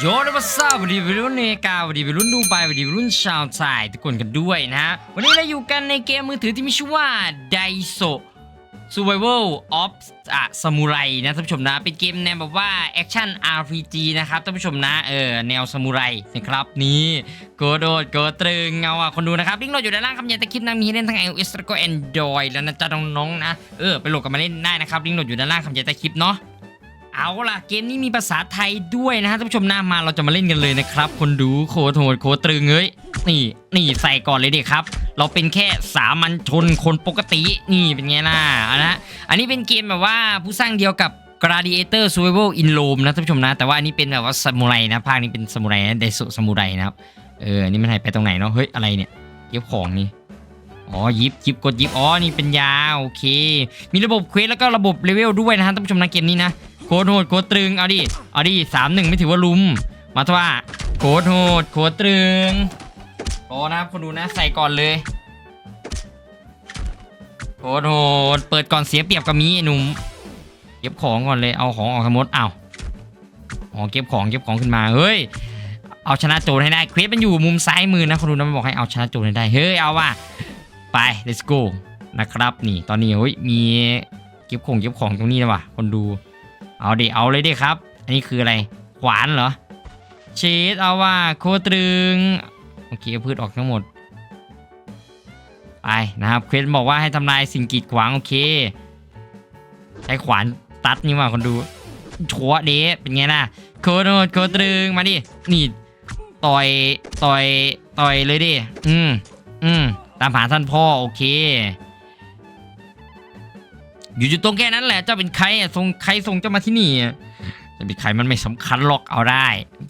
โยนวัสดุวัดีวัยรุ่นเนกาวันดีวัยรุ่นดูไบวันดีวัยรุ่นชาวไทยทุกคนกันด้วยนะฮะ วันนี้เราอยู่กันในเกมมือถือที่มีชื่อว่า Daiso Survival of อะ Samurai นะท่านผู้ชมนะ เป็นเกมแนวแบบว่า Action RPG นะครับท่านผู้ชมนะเออแนวซามูไรนะครับนี่โกโดดโกตรึงเงาอะคนดูนะครับลิงก์โหลดอยู่ด้านล่างคำยันตะคลิปนะมีให้เล่นทั้ง iOS แล้วก็ Android แล้วนะจ๊ะน้องๆนะเออไปโหลดกันมาเล่นได้นะครับลิงก์โหลดอยู่ด้านล่างคำยันตะคลิปเนาะ เอาล่ะเกมนี้มีภาษาไทยด้วยนะฮะท่านผู้ชมนะมาเราจะมาเล่นกันเลยนะครับ คนดูโคตรโหดโคตรตึงเอ้ยนี่นี่ใส่ก่อนเลยเด็กครับ เราเป็นแค่สามัญชนคนปกตินี่เป็นไงล่ะนะอันนี้เป็นเกมแบบว่าผู้สร้างเดียวกับ Gladiator Survival in Rome นะท่านผู้ชมนะ แต่ว่าอันนี้เป็นแบบว่าซามูไรนะภาคนี้เป็นซามูไรนะเดสุซามูไรนะครับเออนี่มันหายไปตรงไหนเนาะเฮ้ยอะไรเนี่ยเก็บของนี่อ๋อยิบยิบกดยิบอ๋อนี่เป็นยาโอเค มีระบบเควสแล้วก็ระบบเลเวลด้วยนะฮะท่านผู้ชมนะเกมนี้นะ โคตรโหดโคตรตรึงเอาดิเอาดิสามหนึ่งไม่ถือว่าลุม มาทว่าโคตรโหดโคตรตรึงโอ้นะครับคนดูนะใส่ก่อนเลยโคตรโหดเปิดก่อนเสียเปรียบกับมีไอ้หนุ่มเก็บของก่อนเลยเอาของออกทั้งหมดเอาอ๋อเก็บของเก็บของขึ้นมาเฮ้ยเอาชนะโจรให้ได้เควสมันอยู่มุมซ้ายมือนะคนดูนะมันบอกให้เอาชนะโจรให้ได้เฮ้ยเอาว่ะไป let's go นะครับนี่ตอนนี้เฮ้ยมีเก็บของเก็บของตรงนี้นะว่ะคนดู เอาดิ เอาเลยดิครับ อันนี้คืออะไรขวานเหรอเชดเอาว่าโคตรึง โอเคเอาพืชออกทั้งหมด ไปนะครับ เควสบอกว่าให้ทำลายสิ่งกีดขวาง โอเค ใช้ขวานตัดนี่ว่าคนดูชัวเดะเป็นไงล่ะโคตรโหดโคตรึง มาดิ นี่ต่อยต่อยต่อยเลยดิ อืมอืมตามหาท่านพ่อ โอเค อยู่อยู่ตรงแค่นั้นแหละเจ้าเป็นใครอะทรงใครส่งเจ้ามาที่นี่อะจะเป็นใครมันไม่สำคัญหรอกเอาได้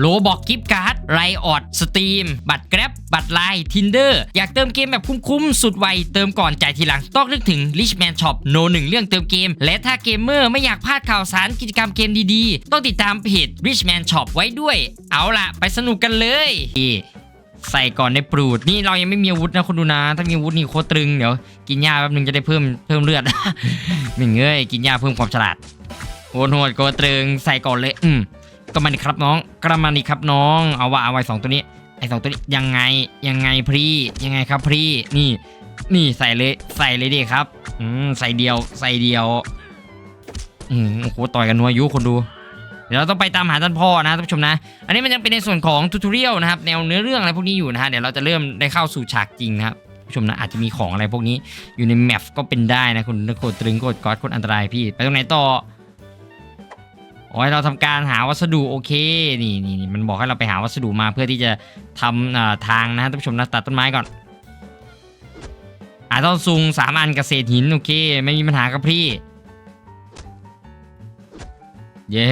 โลบอกกิฟต์การ์ดไรออดสตรีมบัตรแกร็บบัตรไลน์ทินเดอร์อยากเติมเกมแบบคุ้มๆ สุดไว เติมก่อนจ่ายทีหลัง ต้องนึกถึง Richman Shop โนหนึ่งเรื่องเติมเกม และถ้าเกมเมอร์ไม่อยากพลาดข่าวสารกิจกรรมเกมดีๆ ต้องติดตามเพจ Richman Shop ไว้ด้วย เอาล่ะ ไปสนุกกันเลยใส่ก่อนในปรูดนี่เรายังไม่มีอาวุธนะคนดูนะ ถ้ามีอาวุธนี่โคตรตรึงเดี๋ยวกินยาแป๊บนึงจะได้เพิ่มเพิ่มเลือดหนึ่งเอ้ยกินยาเพิ่มความฉลาดโหดโหดโคตรตรึงใส่ก่อนเลย อืม ก็มาดิครับน้องกระมาดิครับน้อง เอาว่าเอาไว้สองตัวนี้ ไอ้สองตัวนี้ยังไงยังไงพรียังไงครับพรีนี่ นี่ใส่เลยใส่เลยดิครับอืมใส่เดียวใส่เดียวอืมโอ้โหต่อยกันนัวยุคนดู เดี๋ยวเราต้องไปตามหาท่านพ่อนะท่านผู้ชมนะ อันนี้มันยังเป็นในส่วนของทูตเรียลนะครับแนวเนื้อเรื่องอะไรพวกนี้อยู่นะฮะเดี๋ยวเราจะเริ่มได้เข้าสู่ฉากจริงนะครับผู้ชมนะอาจจะมีของอะไรพวกนี้อยู่ในแมปก็เป็นได้นะคุณโคตรตรึงโคตรก๊อดโคตรอันตรายพี่ ไปตรงไหนต่อ โอ้ยเราทำการหาวัสดุโอเคนี่นี่มันบอกให้เราไปหาวัสดุมาเพื่อที่จะทำอ่าทางนะท่านผู้ชมนะตัดต้นไม้ก่อนอาต้นซุงสามอันเกษตรหินโอเค ไม่มีปัญหาครับพี่ เย้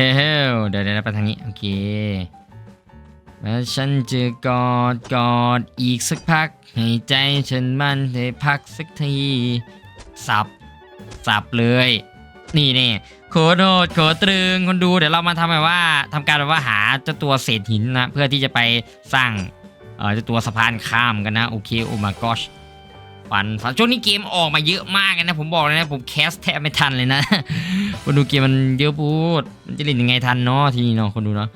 เดี๋ยวเดี๋ยวไปทางนี้โอเคแล้วฉันจะกอดกอดอีกสักพัก ให้ใจฉันมันได้พักสักที สับ สับเลย นี่นี่โคโหดโคตรตรึงคนดูเดี๋ยวเรามาทำแบบว่าทำการแบบว่าหาเจ้าตัวเศษหินนะเพื่อที่จะไปสร้างเออเจ้าตัวสะพานข้ามกันนะโอเคโอ้ my gosh ฟันฟันช่วงนี้เกมออกมาเยอะมากเลยนะผมบอกเลยนะผมแคสแทบไม่ทันเลยนะคนดูเกมมันเยอะพูดมันจะเล่นยังไงทันเนาะทีนี้เนาะคนดูเนาะ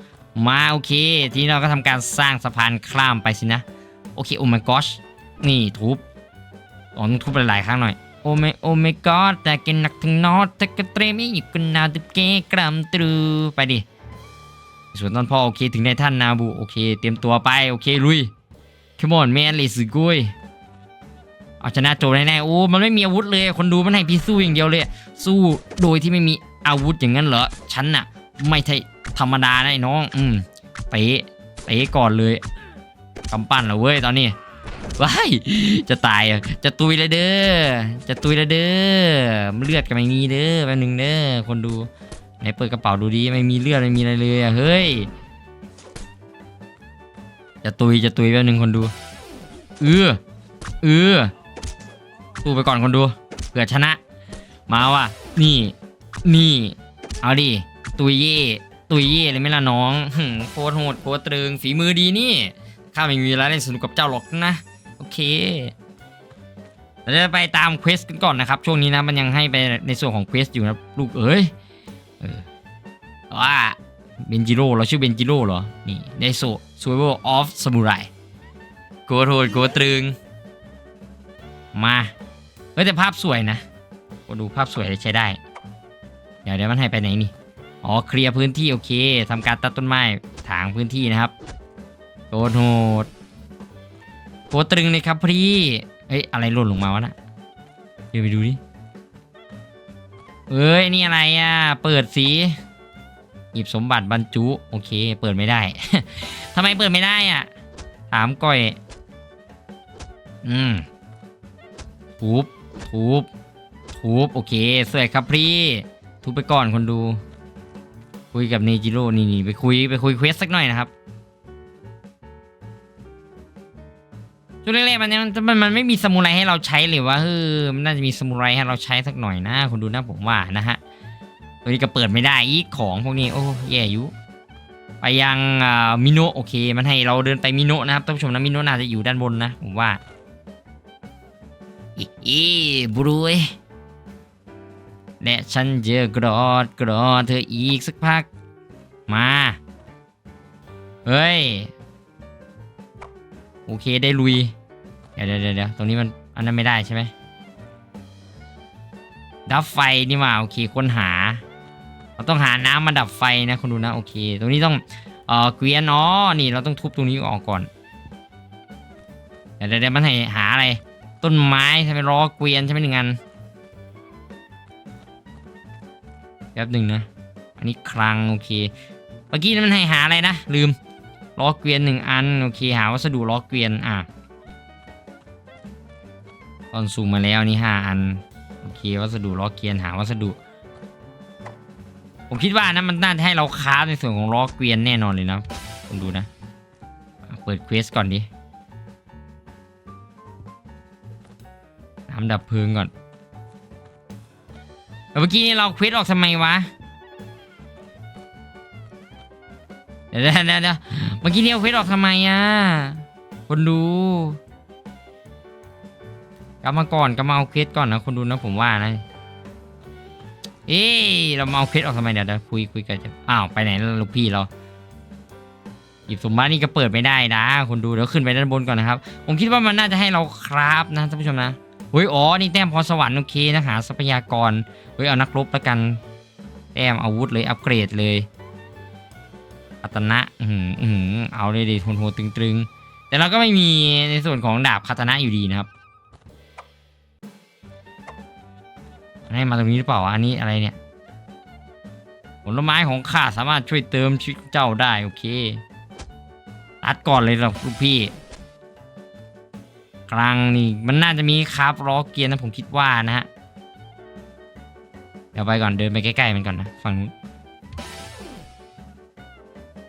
มาโอเค ทีนี้เราก็ทำการสร้างสะพานข้ามไปสินะโอเคโอ้ my gosh นี่ทุบอ๋องทุบหลายๆครั้งหน่อย โอ้ไม่โอ้ไม่กอดแต่กินหนักถึงนอตแต่กระเตรมอีกกันนาตึกเกกรัมตรูไปดิส่วนตอนพ่อโอเคถึงในท่านนาบูโอเค เตรียมตัวไปโอเคลุย Come on man let's go เอาชนะโจแน่ๆโอ้มันไม่มีอาวุธเลย คนดูมันให้พี่สู้อย่างเดียวเลย สู้โดยที่ไม่มีอาวุธอย่างนั้นเหรอฉันน่ะ ไม่ใช่ธรรมดานะน้อง อืมเป๊ะเป๊ะก่อนเลยกำปั้นเหรอเว้ยตอนนี้ ว้ายจะตายอะจะตุยเลยเด้อจะตุยเลยเด้อเลือดก็ไม่มีเด้อแป๊บนึงเด้อคนดูไหนเปิดกระเป๋าดูดีไม่มีเลือดไม่มีอะไรเลยอะเฮ้ยจะตุยจะตุยแป๊บนึงคนดูเออเออสู้ไปก่อนคนดูเผื่อชนะ มาว่ะนี่ นี่ เอาดิตุยเย่ตุยเย่เลยไหม่ละน้องโคตรโหดโคตรตรึงฝีมือดีนี่ข้าไม่มีเวลาเล่นสนุกกับเจ้าหรอกนะ โอเคเราจะไปตามเควสกันก่อนนะครับ ช่วงนี้นะมันยังให้ไปในส่วนของเควสอยู่นะลูกเอ้ยเออว่าเบนจิโร่เราชื่อเบนจิโร่เหรอ นี่ในโซ Survival of Samurai โกโหดโกตรึง มาเฮ้ยแต่ภาพสวยนะก็ดูภาพสวยใช้ได้ เดี๋ยวเดี๋ยวมันให้ไปไหนนี่ อ๋อเคลียร์พื้นที่โอเคทำการตัดต้นไม้ถางพื้นที่นะครับโคตรโหด โคตรตรึงเลยครับพี่เฮ้ยอะไรหล่นลงมาวะนะเดี๋ยวไปดูดิเอ้ยนี่อะไรอะ เปิดสีหยิบสมบัติบรรจุโอเค เปิดไม่ได้ทำไมเปิดไม่ได้อะถามก้อย อืมทุบทุบทุบโอเคสวยครับพี่ทุบไปก่อนคนดู คุยกับเนจิโร่นี่นี่ไปคุยไปคุยเควสสักหน่อยนะครับ ช่วงแรกๆมันยังมันมันไม่มีสมุไรให้เราใช้เลยวะเฮ้ยมันน่าจะมีสมุไรให้เราใช้สักหน่อยนะคนดูนะผมว่านะฮะตัวนี้ก็เปิดไม่ได้อีกของพวกนี้โอ้แย่อยู่ไปยังอ่ามิโนะโอเค มันให้เราเดินไปมิโนะนะครับท่านผู้ชมนะมิโนะน่าจะอยู่ด้านบนนะผมว่าอีอีบรวยและฉันเจอกรอดกรอดเธออีกสักพัก มา เฮ้ย โอเคได้ลุย เดี๋ยวเดี๋ยวเดี๋ยวตรงนี้มันอันนั้นไม่ได้ใช่ไหมดับไฟนี่มาโอเคค้นหาเราต้องหาน้ำมาดับไฟนะคุณดูนะโอเค ตรงนี้ต้องเออเกวียนอ๋อนี่เราต้องทุบตรงนี้ออกก่อนเดี๋ยวเดี๋ยวมันให้หาอะไร ต้นไม้ใช่ไหมล้อเกวียนใช่ไหมหนึ่งอันแป๊บหนึ่งนะ อันนี้คลังโอเค เมื่อกี้นั้นมันให้หาอะไรนะลืม ล้อเกวียนหนึ่งอันโอเคหาวัสดุล้อเกวียนอะตอนซูมมาแล้วนี่ห้าอันโอเควัสดุล้อเกวียนหาวัสดุ ผมคิดว่านะมันน่าจะให้เราคราในส่วนของล้อเกวียนแน่นอนเลยนะคุณดูนะอะเปิดเควสก่อนดิน้ำดับเพลิงก่อนเมื่อกี้นี่เราเควสออกทำไมวะ เดี๋ยวเดี๋ยวเดี๋ยวเดี๋ยวเมื่อกี้นี่เอาเควสออกทำไมอะ คนดูกลับมาก่อนกลับมาเอาเควสก่อนนะคนดูนะผมว่านะ เอ๊ะเรามาเอาเควสออกทำไมเดี๋ยวเดี๋ยวคุยคุยกันจะอ้าวไปไหนแล้วลูกพี่เราหยิบสมบัตินี่ก็เปิดไม่ได้นะ คนดูเดี๋ยวขึ้นไปด้านบนก่อนนะครับ ผมคิดว่ามันน่าจะให้เราคราฟนะท่านผู้ชมนะเฮ้ยอ๋อนี่แต้มพรสวรรค์โอเคนะหาทรัพยากรเฮ้ยเอานักรบแล้วกัน แต้มอาวุธเลยอัปเกรดเลย อัตนะอือหืออือหือเอาเลยดิทนโหดตึงๆ แต่เราก็ไม่มีในส่วนของดาบคาตนะอยู่ดีนะครับ ให้มาตรงนี้หรือเปล่า อันนี้อะไรเนี่ย ผลไม้ของข้าสามารถช่วยเติมชีวิตเจ้าได้โอเคตัดก่อนเลยหรอลูกพี่ กลางนี่มันน่าจะมีคราฟล้อเกียร์นะผมคิดว่านะฮะ เดี๋ยวไปก่อนเดินไปใกล้ๆมันก่อนนะฝั่งนู้น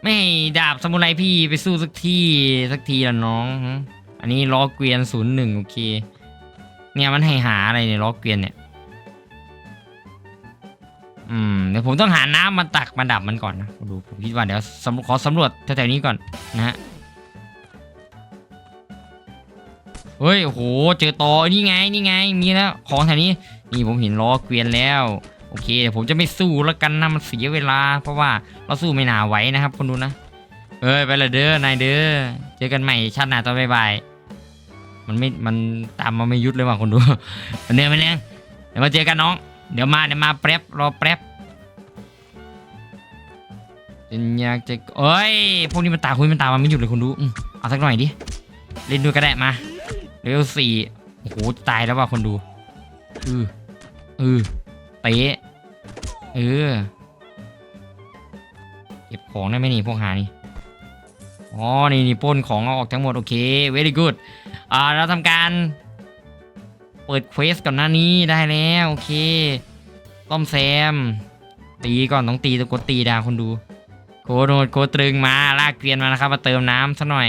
ไม่ให้ดาบสมุไรพี่ไปสู้สักที่สักทีละน้อง อันนี้ล้อเกวียนศูนย์หนึ่งโอเค เนี่ยมันให้หาอะไรเนี่ยล้อเกวียนเนี่ย อืมเดี๋ยวผมต้องหาน้ำมาตักมาดับมันก่อนนะดูผมคิดว่าเดี๋ยวขอสำรวจแถวๆนี้ก่อนนะฮะเฮ้ยโหเจอตอนี่ไงนี่ไงมีแล้วของแถวนี้ นี่ผมเห็นล้อเกวียนแล้ว โอเคเดี๋ยวผมจะไม่สู้แล้วกันนะมันเสียเวลา เพราะว่าเราสู้ไม่น่าไหวนะครับคนดูนะเอ้ยไปละเด้อนายเด้อเจอกันใหม่ชาติหน้าตอนบ่ายๆมันไม่มันตามมาไม่ยุดเลยว่ะคนดูมันเดินไปเรื่ยเดี๋ยวมาเจอกันน้อง เดี๋ยวมาเดี๋ยวมาแป๊บรอแป๊บฉันอยากจะเอ้ยพวกนี้มันตามคุยมันตามมาไม่หยุดเลยคนดูเอาสักหน่อยดิเล่นด้วยก็ได้มาเลเวสี่โอ้โหตายแล้วว่ะคนดูเออเออ เตะเออ เก็บของได้ไหมนี่พวกหานี่ อ๋อ นี่นี่ป้นของเอาออกทั้งหมด โอเค very good อ่า เราทำการ เปิดเควสก่อนหน้านี้ได้แล้ว โอเคต้อมแซม ตีก่อนต้องตีต้องกดตีดาคนดู โคโนดโคตรึงมาลากเกวียนมานะครับ มาเติมน้ำซะหน่อย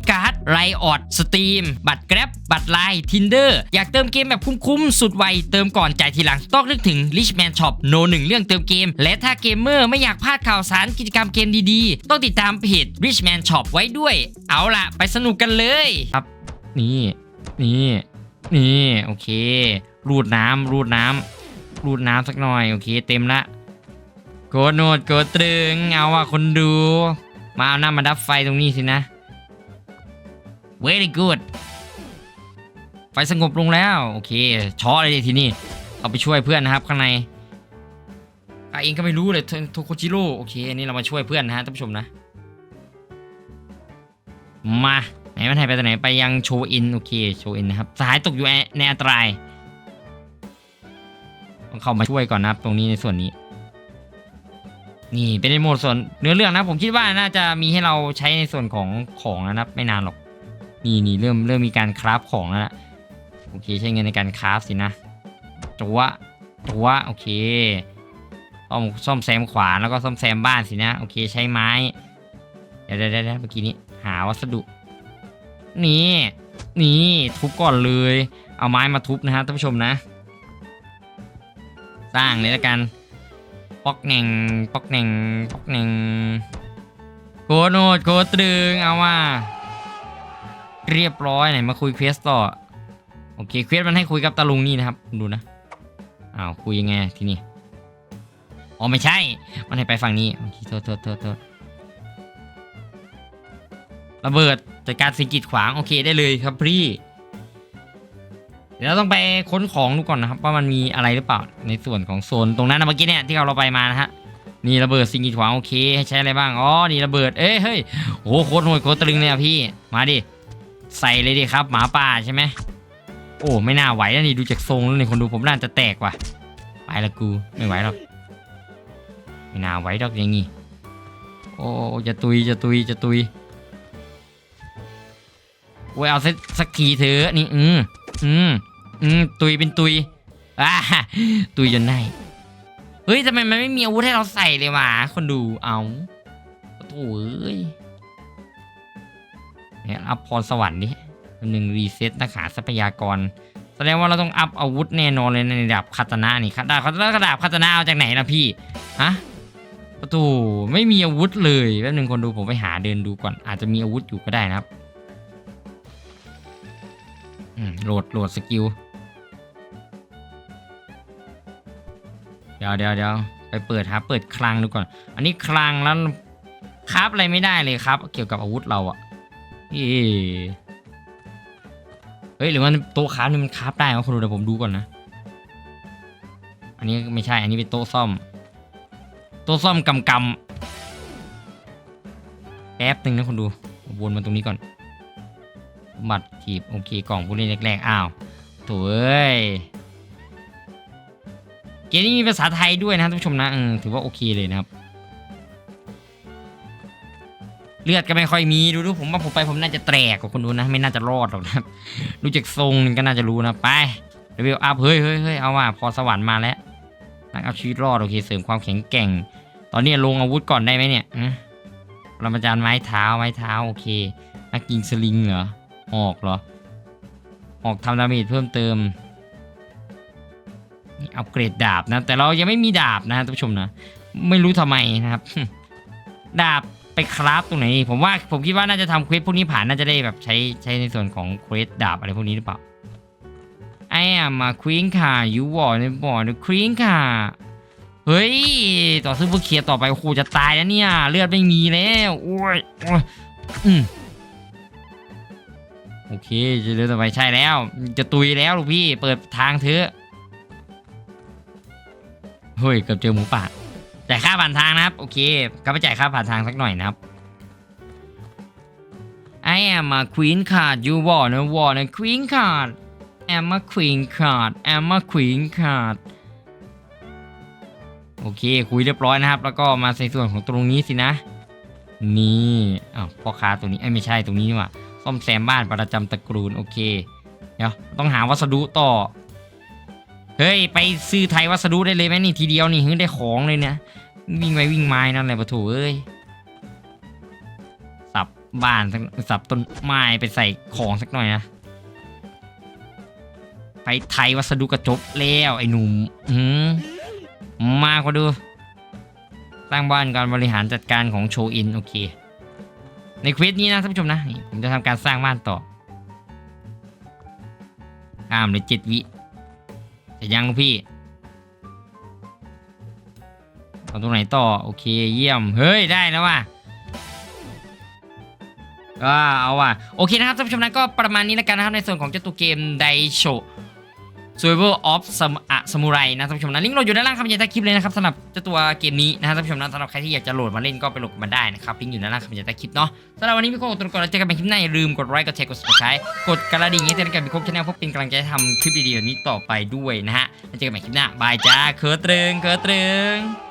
การ์ดไรออดสตรีมบัตรแกร็บบัตรไลน์ทินเดอร์อยากเติมเกมแบบคุ้มๆ สุดไว เติมก่อนจ่ายทีหลัง ต้องนึกถึง Richman Shop โนหนึ่งเรื่องเติมเกม และถ้าเกมเมอร์ไม่อยากพลาดข่าวสารกิจกรรมเกมดีๆ ต้องติดตามเพจ Richman Shop ไว้ด้วย เอาล่ะ ไปสนุกกันเลยครับ นี่ นี่ นี่ โอเค รูดน้ำรูดน้ำรูดน้ำสักหน่อย โอเค เต็มละโกดโนดโกดตรึง เอาว่ะคนดู มาเอาหน้ามาดับไฟตรงนี้สินะ very good ไฟสงบลงแล้ว โอเคช้อเลยทีนี่เอาไปช่วยเพื่อนนะครับข้างในอะเองก็ไม่รู้เลยโทโคจิโร่โอเคอันนี้เรามาช่วยเพื่อนนะฮะท่านผู้ชมนะ มาไหนมันหายไปตัวไหนไปยังโชว์อินโอเคโชว์อินนะครับสหายตกอยู่ในอันตรายต้องเข้ามาช่วยก่อนนะครับตรงนี้ในส่วนนี้ นี่เป็นในโหมดส่วนเนื้อเรื่องนะผมคิดว่าน่าจะมีให้เราใช้ในส่วนของของนะครับไม่นานหรอก นี่นี่เริ่มเริ่มมีการคราฟของแล้วนะโอเคใช้เงินในการคราฟสินะจัวจัวโอเคซ่อมซ่อมแซมขวานแล้วก็ซ่อมแซมบ้านสินะโอเคใช้ไม้เดี๋ยวเดี๋ยวเดี๋ยวเมื่อกี้นี้หาวัสดุ นี่นี่ทุบก่อนเลย เอาไม้มาทุบนะฮะท่านผู้ชมนะ สร้างเลยละกันปอกแหน่งปอกแหน่งปอกแหน่งโกโนดโกตรึงเอาว่า เรียบร้อยไหนมาคุยเควสต่อ โอเคเควสมันให้คุยกับตาลุงนี่นะครับ ดูนะ อ้าวคุยยังไงทีนี่ อ๋อไม่ใช่ มันให้ไปฝั่งนี้โอเคโทษโทษโทษโทษระเบิดจัดการสิ่งกีดขวางโอเคได้เลยครับพี่เดี๋ยวเราต้องไปค้นของดูก่อนนะครับ ว่ามันมีอะไรหรือเปล่าในส่วนของโซนตรงนั้นนะเมื่อกี้เนี่ยที่เราไปมานะฮะนี่ระเบิดสิ่งกีดขวางโอเคให้ใช้อะไรบ้างอ๋อนี่ระเบิดเอ้ยเฮ้ยโอ้โหโคตรโหดโคตรตรึงเลยอะพี่มาดิ ใส่เลยดิครับ หมาป่าใช่ไหมโอ้ไม่น่าไหวแล้วนี่ดูจากทรงแล้วนี่คนดูผมน่าจะแตกว่ะไปละกูไม่ไหวหรอกไม่น่าไหวดอกอย่างงี้โอ้จะตุยจะตุยจะตุยโอ้ยเอาสักสักทีเถอะนี่อืมอืมอืมตุยเป็นตุยอ่าตุยจนได้เฮ้ยทำไมมันไม่มีอาวุธให้เราใส่เลยวะคนดูเอาโถ่เอ้ย เนี่ยอัพพรสวรรค์ดิหนึ่งรีเซ็ตนักหาทรัพยากร แสดงว่าเราต้องอัพอาวุธแน่นอนเลยในดับคาตานะนี่ครับดาบคาตานะกระดาบคาตานะเอาจากไหนล่ะพี่ฮะประตูไม่มีอาวุธเลยแป๊บนึงคนดูผมไปหาเดินดูก่อนอาจจะมีอาวุธอยู่ก็ได้นะครับโหลดโหลดสกิลเดี๋ยวเดี๋ยวเดี๋ยวไปเปิดครับเปิดคลังดูก่อน อันนี้คลังแล้วคราฟอะไรไม่ได้เลยครับ เกี่ยวกับอาวุธเราอะ เอ๊ะเฮ้ยหรือว่าโต๊ะคราฟนี่มันคราฟได้ไหมคนดูเดี๋ยวผมดูก่อนนะ อันนี้ไม่ใช่ อันนี้เป็นโต๊ะซ่อม โต๊ะซ่อมกำกำแป๊บหนึ่งนะคนดู วนมาตรงนี้ก่อน บัตรถีบโอเคกล่องผู้เล่นแรกๆ อ้าวถ่เอ้ยเกมนี้มีภาษาไทยด้วยนะท่านผู้ชมนะถือว่าโอเคเลยนะครับ เลือดก็ไม่ค่อยมีดูดูผมว่าผมไปผมน่าจะแตกกว่าคนดูนะ ไม่น่าจะรอดหรอกนะครับดูจากทรงก็น่าจะรู้นะไปเรเวลอัพเฮ้ยเฮ้ยเฮ้ยเอาว่าพอสวรรค์มาแล้วนักเอาชีวิตรอดโอเคเสริมความแข็งแกร่ง ตอนนี้ลงอาวุธก่อนได้ไหมเนี่ยอะปรมาจารย์ไม้เท้าไม้เท้าโอเคนักยิงสลิงเหรอออกเหรอ ออกทำดาเมจเพิ่มเติมนี่อัปเกรดดาบนะ แต่เรายังไม่มีดาบนะท่านผู้ชมนะ ไม่รู้ทำไมนะครับ ดาบ ไปคราฟตรงไหน ผมว่าผมคิดว่าน่าจะทำเควสพวกนี้ผ่านน่าจะได้แบบใช้ใช้ในส่วนของเควสดาบอะไรพวกนี้หรือเปล่าไอ้อะมาควีนค่ะยูวอร์ในบอร์ดควีนค่ะเฮ้ยต่อสู้พื่อเคียร์ต่อไปโอ้โหจะตายแล้วเนี่ย เลือดไม่มีแล้วโอ้ยโอ้ยอืมโอเคจะเดินต่อไปใช่แล้ว จะตุยแล้วลูกพี่เปิดทางเถอะเฮ้ยเกือบเจอหมูป่า จ่ายค่าผ่านทางนะครับ โอเค ก็ไปจ่ายค่าผ่านทางสักหน่อยนะครับไอ I am a queen card you want a want a queen card am a queen card am a queen card โอเค คุยเรียบร้อยนะครับ แล้วก็มาใส่ส่วนของตรงนี้สินะ นี่อ้าวพ่อค้าตรงนี้ไอ้ไม่ใช่ตรงนี้นี่หว่าซ่อมแซมบ้านประจำตระกูลโอเค เดี๋ยวต้องหาวัสดุต่อ เฮ้ย ไปซื้อไทยวัสดุได้เลยไหมนี่ทีเดียวนี่เฮึได้ของเลยเนี่ยวิ่งไปวิ่งไม้นั่นแหละปะถูเอ้ยสับบ้านสรับต้นไม้ไปใส่ของสักหน่อยนะไปไทยวัสดุกระจบแล้วไอ้หนุ่มอืมมากกว่าดูสร้างบ้านการบริหารจัดการของโชอินโอเค ในเควสนี้นะท่านผู้ชมนะผมจะทำการสร้างบ้านต่อข้ามเลยเจ็ดวิ แต่ยังพี่เอาตรงไหนต่อ โอเคเยี่ยม เฮ้ย ได้แล้วว่ะก็เอาว่ะ โอเคนะครับท่านผู้ชมนะก็ประมาณนี้แล้วกันนะครับในส่วนของเจ้าตัวเกมไดโช Survival of Sam อะ Samurai นะท่านผู้ชมนะลิงก์โหลดอยู่ด้านล่างคำบรรยายใต้คลิปเลยนะครับสำหรับเจ้าตัวเกมนี้นะท่านผู้ชมนะสำหรับใครที่อยากจะโหลดมาเล่นก็ไปโหลดมาได้นะครับลิงก์อยู่ด้านล่างคำบรรยายใต้คลิปเนาะสำหรับวันนี้พี่โคกตัวก่อนแล้วเจอกันใหม่คลิปหน้าอย่าลืมกดไลค์กดแชร์กด subscribe กดกระดิ่งให้เตือนกันพี่โคกชาแนลเพื่อเป็นกำลังใจะทำคลิปดีๆแบบนี้ต่อไปด้วยนะฮะแล้วเจอกันใหม่คลิปหน้าบายจ้าเคิร์ตรึงเคิร์ตรึง